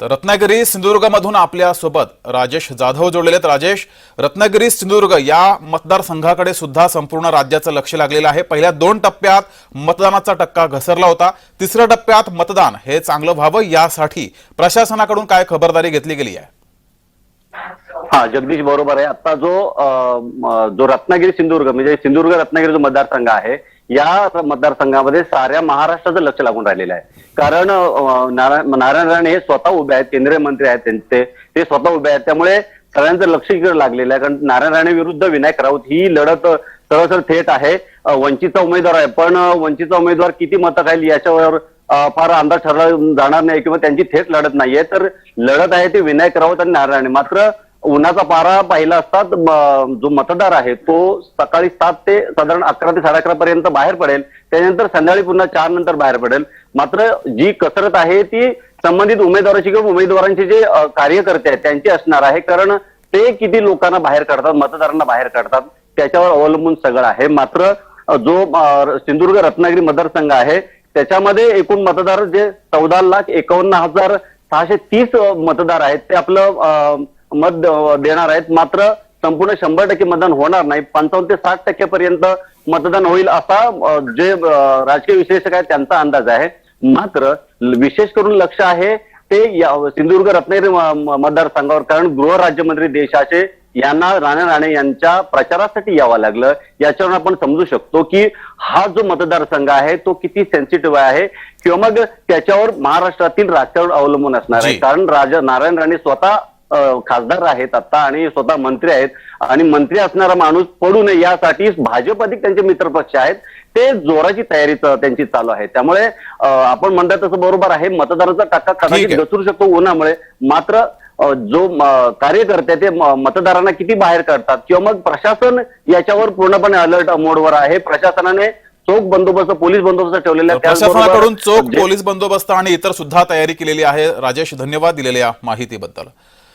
तर रत्नागिरी सिंधुदुर्गमधून आपल्यासोबत राजेश जाधव जोडलेले आहेत. राजेश रत्नागिरी सिंधुदुर्ग या मतदारसंघाकडे सुद्धा संपूर्ण राज्याचं लक्ष लागलेलं आहे. पहिल्या दोन टप्प्यात मतदानाचा टक्का घसरला होता. तिसऱ्या टप्प्यात मतदान हे चांगलं व्हावं यासाठी प्रशासनाकडून काय खबरदारी घेतली गेली आहे? हा जगदीश बरोबर आहे. आता जो जो रत्नागिरी सिंधुदुर्ग म्हणजे सिंधुदुर्ग रत्नागिरी जो मतदारसंघ आहे या मतदारसंघामध्ये साऱ्या महाराष्ट्राचं लक्ष लागून राहिलेलं आहे. कारण नारायण नारायण राणे हे स्वतः उभे आहेत केंद्रीय मंत्री आहेत त्यांचे ते स्वतः उभे आहेत. त्यामुळे सगळ्यांचं लक्ष इकडे लागलेलं आहे. कारण नारायण राणे विरुद्ध विनायक राऊत ही लढत सरळ थेट आहे. वंचितचा उमेदवार आहे. पण वंचितचा उमेदवार किती मतं खाईल याच्यावर फार अंदाज ठरला जाणार नाही किंवा त्यांची थेट लढत नाहीये. तर लढत आहे ते विनायक राऊत आणि नारायण राणे. मात्र उन्हाचा पारा पाहिला असतात जो मतदार आहे तो सकाळी सात ते साधारण अकरा ते साडे अकरा पर्यंत बाहेर पडेल. त्यानंतर संध्याकाळी पुन्हा चार नंतर बाहेर पडेल. मात्र जी कसरत आहे ती संबंधित उमेदवाराची किंवा उमेदवारांचे जे कार्यकर्ते आहेत त्यांची असणार आहे. कारण ते किती लोकांना बाहेर काढतात मतदारांना बाहेर काढतात त्याच्यावर अवलंबून सगळं आहे. मात्र जो सिंधुदुर्ग रत्नागिरी मतदारसंघ आहे त्याच्यामध्ये एकूण मतदार जे चौदा लाख एकावन्न हजार सहाशे तीस मतदार आहेत. ते आपलं मत देणार आहेत. मात्र संपूर्ण शंभर टक्के मतदान होणार नाही. पंचावन्न ते साठ टक्क्यापर्यंत मतदान होईल असा जे राजकीय विश्लेषक आहेत त्यांचा अंदाज आहे. मात्र विशेष करून लक्ष आहे ते या सिंधुदुर्ग रत्नागिरी मतदारसंघावर. कारण गृह राज्यमंत्री देशाचे यांना राणे राणे यांच्या प्रचारासाठी यावं लागलं. याच्यावरून आपण समजू शकतो की हा जो मतदारसंघ आहे तो किती सेन्सिटिव्ह आहे किंवा मग त्याच्यावर महाराष्ट्रातील राजकारण अवलंबून असणार आहे. कारण राजा नारायण राणे स्वतः खासदार आहेत आता आणि स्वतः मंत्री आहेत. आणि मंत्री असणारा माणूस पडू नये यासाठी भाजप अधिक त्यांचे मित्रपक्ष आहेत. ते जोराची तयारी त्यांची चालू आहे. त्यामुळे आपण म्हणतात तसं बरोबर आहे. मतदाराचा टक्का कदाचित. घसरू शकतो उन्हामुळे. मात्र जो कार्यकर्ते ते मतदारांना किती बाहेर काढतात किंवा मग प्रशासन याच्यावर पूर्णपणे अलर्ट मोडवर आहे. प्रशासनाने चोख बंदोबस्त पोलीस बंदोबस्त ठेवलेला प्रशासनाकडून चोख पोलीस बंदोबस्त आणि इतर सुद्धा तयारी केलेली आहे. राजेश धन्यवाद दिलेल्या माहितीबद्दल.